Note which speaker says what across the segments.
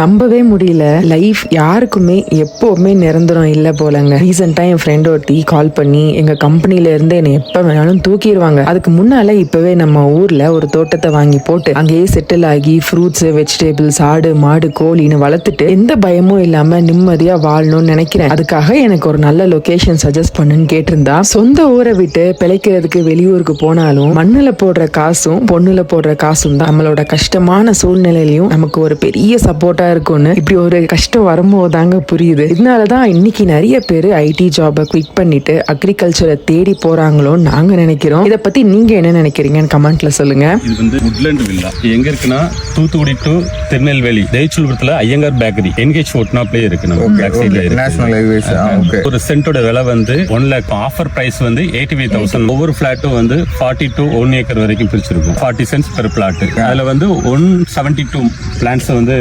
Speaker 1: நம்பவே முடியல. லைஃப் யாருக்குமே எப்போவுமே நிரந்தரம் இல்லை போலங்க. ரீசெண்டாக என் ஃப்ரெண்ட் ஒருத்தி கால் பண்ணி எங்கள் கம்பெனியிலேருந்து என்னை எப்போ வேணாலும் தூக்கிடுவாங்க. அதுக்கு முன்னால் இப்போவே நம்ம ஊரில் ஒரு தோட்டத்தை வாங்கி போட்டு அங்கேயே செட்டில் ஆகி ஃப்ரூட்ஸ் வெஜிடபிள்ஸ் ஆடு மாடு கோழின்னு வளர்த்துட்டு எந்த பயமும் இல்லாமல் நிம்மதியாக வாழணும்னு நினைக்கிறேன். அதுக்காக எனக்கு ஒரு நல்ல லொக்கேஷன் சஜஸ்ட் பண்ணுன்னு கேட்டிருந்தா சொந்த ஊரை விட்டு பிழைக்கிறதுக்கு வெளியூருக்கு போனாலும் மண்ணில் போடுற காசும் பொண்ணுல போடுற காசும் தான் நம்மளோட கஷ்டமான சூழ்நிலையிலையும் நமக்கு ஒரு பெரிய சப்போர்ட்டா இருக்கும்னு இப்படி ஒரு கஷ்டம் வரும்போது தாங்க புரியுது. இதனாலதான் இன்னைக்கு நிறைய பேர் ஐடி ஜாபை குவிட் பண்ணிட்டு அக்ரிகல்ச்சரை தேடி போறாங்களோன்னு நாங்க நினைக்கிறோம். இதை பத்தி நீங்க என்ன நினைக்கிறீங்கன்னு கமெண்ட்ல சொல்லுங்க.
Speaker 2: இது வந்து உட்லண்ட் வில்லா எங்க இருக்குன்னா தூத்துக்குடி டு திருநெல்வேலி. ஜெயச்சூர்புரத்துல ஐயங்கார் பேக்கரி என்கேஜ் ஒட்னாப்லயே இருக்கு நம்ம பேக் சைட்ல இருக்கு.
Speaker 3: நேஷனல் ஹைவேஸ் ஓகே
Speaker 2: ஒரு சென்ட்டோட விலை வந்து ஒன் லேக் ஆஃபர் பிரைஸ் வந்து எயிட்டி ஃபைவ் தௌசண்ட் ஒவ்வொரு பிளாட்டும் வந்து ஃபார்ட்டி டு ஒன் ஏக்கர் வரைக்கும் பிரிச்சிருக்கும். ஃபார்ட்டி சென்ஸ் பெர் பிளாட் அதுல வந்து ஒன் செவன்டி டூ பிளான்ஸ் வந்து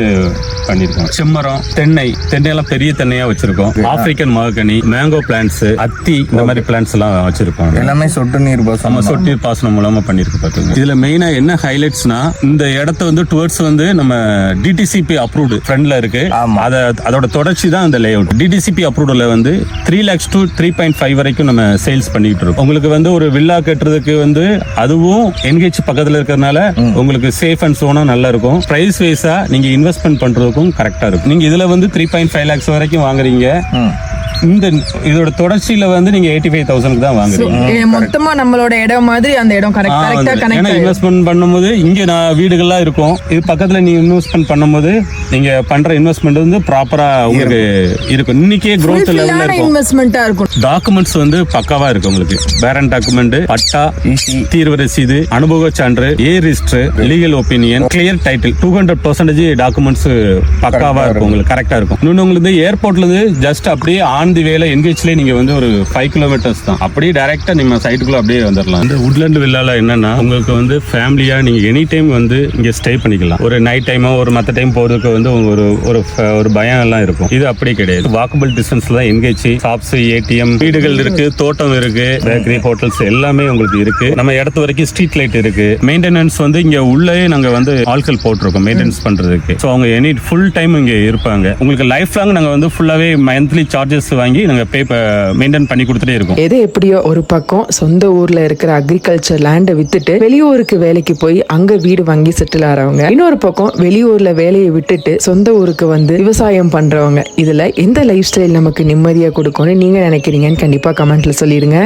Speaker 2: பண்ணிருக்கோம். செம்மரம் தென்னை தென்னை எல்லாம் பெரிய தென்னையா வச்சிருக்கோம். ஆப்பிரிக்கன் மகக்கனி மேங்கோ பிளான்ஸ் அத்தி இந்த மாதிரி பிளான்ஸ் எல்லாம் வச்சிருக்கோம்.
Speaker 3: எல்லாமே சொட்டு நீர்
Speaker 2: நம்ம
Speaker 3: பாசனம்
Speaker 2: சொட்டு பாசனம் மூலமா பண்ணிருக்கு பாத்துங்க இதுல மெயினா என்ன ஹைலைட்ஸ்னா இந்த இடத்த வந்து டுவர்ட்ஸ் வந்து நம்ம டிடிசிபி அப்ரூவ்டு ஃப்ரண்ட்ல இருக்கு. அத அதோட தொடர்ச்சி தான் அந்த லேஅவுட் டிடிசிபி அப்ரூவ்டுல வந்து three lakhs to three point five வரைக்கும் நம்ம சேல்ஸ் பண்ணிட்டு இருக்கோம். உங்களுக்கு வந்து ஒரு வில்லா கட்டுறதுக்கு வந்து அதுவும் என்கேஜ் பக்கத்துல இருக்கிறதுனால உங்களுக்கு சேஃப் அண்ட் சோனும் நல்லா இருக்கும். பிரைஸ் வைஸா நீங்க இன்வெஸ்ட்மெண்ட் பண்றதுக்கும் கரெக்டா இருக்கும். நீங்க இதுல வந்து த்ரீ பாயிண்ட் ஃபைவ் லேக்ஸ் வரைக்கும் வாங்குறீங்க. இந்த இதோட தொடர்ச்சியில வந்து நீங்க எயிட்டி ஃபைவ் தௌசண்ட் தான் வாங்குறீங்க.
Speaker 1: மொத்தமா நம்மளோட இடம் மாதிரி அந்த இடம்
Speaker 2: வந்து- ஏன்னா இன்வெஸ்ட்மெண்ட் பண்ணும்போது இங்க நான் வீடுகள்லாம் இருக்கும். இது பக்கத்துல நீங்க இன்வெஸ்ட்மெண்ட் பண்ணும்போது நீங்க பண்ற இன்வெஸ்ட்மெண்ட் வந்து ப்ராப்பரா உங்களுக்கு இருக்கும். இன்னைக்கே growth லெவல்ல இருக்கும்.
Speaker 1: இன்வெஸ்ட்மெண்ட்டா இருக்கும்.
Speaker 2: டாக்குமெண்ட்ஸ் வந்து பக்காவா இருக்கு உங்களுக்கு. பேரண்ட் டாக்குமெண்ட் பட்டா தீர்வு ரசீது அனுபவ சான்று A register legal opinion clear title two hundred percentage documents பக்காவா இருக்கும் உங்களுக்கு. கரெக்டா இருக்கும். இன்னொன்னு உங்களுக்கு ஏர்போர்ட்ல இருந்து ஜஸ்ட் அப்படியே ஆன் தி வேலை என்கேஜ்ல நீங்க வந்து ஒரு ஃபைவ் கிலோமீட்டர்ஸ் தான். அப்படியே டைரக்டா நம்ம சைட்டுக்குள்ள அப்படியே வந்துடலாம் இந்த உட்லண்ட் வில்லால என்னன்னா உங்களுக்கு வந்து ஃபேமிலியா நீங்க எனி டைம் வந்து இங்க ஸ்டே பண்ணிக்கலாம். ஒரு நைட் டைமோ ஒரு மத்த டைம் போறதுக்கு வந்து ஒரு ஒரு ஒரு பயம் எல்லாம் இருக்கும். இது அப்படி கிடையாது. வாக்கபிள் டிஸ்டன்ஸ்ல தான் என்கேஜ் ஷாப்ஸ் ஏடிஎம் வீடுகள் இருக்கு தோட்டம் இருக்கு பேக்கரி ஹோட்டல்ஸ் எல்லாமே உங்களுக்கு இருக்கு. நம்ம இடத்து வரைக்கும் ஸ்ட்ரீட் லைட் இருக்கு. மெயின்டெனன்ஸ் வந்து இங்க உள்ளே நாங்க வந்து ஆட்கள் போட்டிருக்கோம் மெயின்டெனன்ஸ் பண்றதுக்கு. ஸோ அவங்க எனி ஃபுல் டைம் இங்க இருப்பாங்க. உங்களுக்கு லைஃப் லாங் நாங்க வந்து ஃபுல்லாவே மந்த்லி சார்ஜஸ் வாங்கி நாங்கள் பே மெயின்டைன் பண்ணி கொடுத்துட்டே இருக்கோம்.
Speaker 1: எது எப்படியோ ஒரு பக்கம் சொந்த ஊரில் இருக்கிற அக்ரிகல்ச்சர் லேண்டை வித்துட்டு வெளியூருக்கு வேலைக்கு போய் அங்கே வீடு வாங்கி செட்டில் ஆறவங்க. இன்னொரு பக்கம் வெளியூரில் வேலையை விட்டுட்டு சொந்த ஊருக்கு வந்து விவசாயம் பண்ணுறவங்க இதில் எந்த லைஃப் ஸ்டைல் நமக்கு நிம்மதியாக கொடுக்கும்னு நீங்கள் நினைக்கிறீங்கன்னு கண்டிப்பாக கமெண்ட்டில் சொல்லிடுங்க.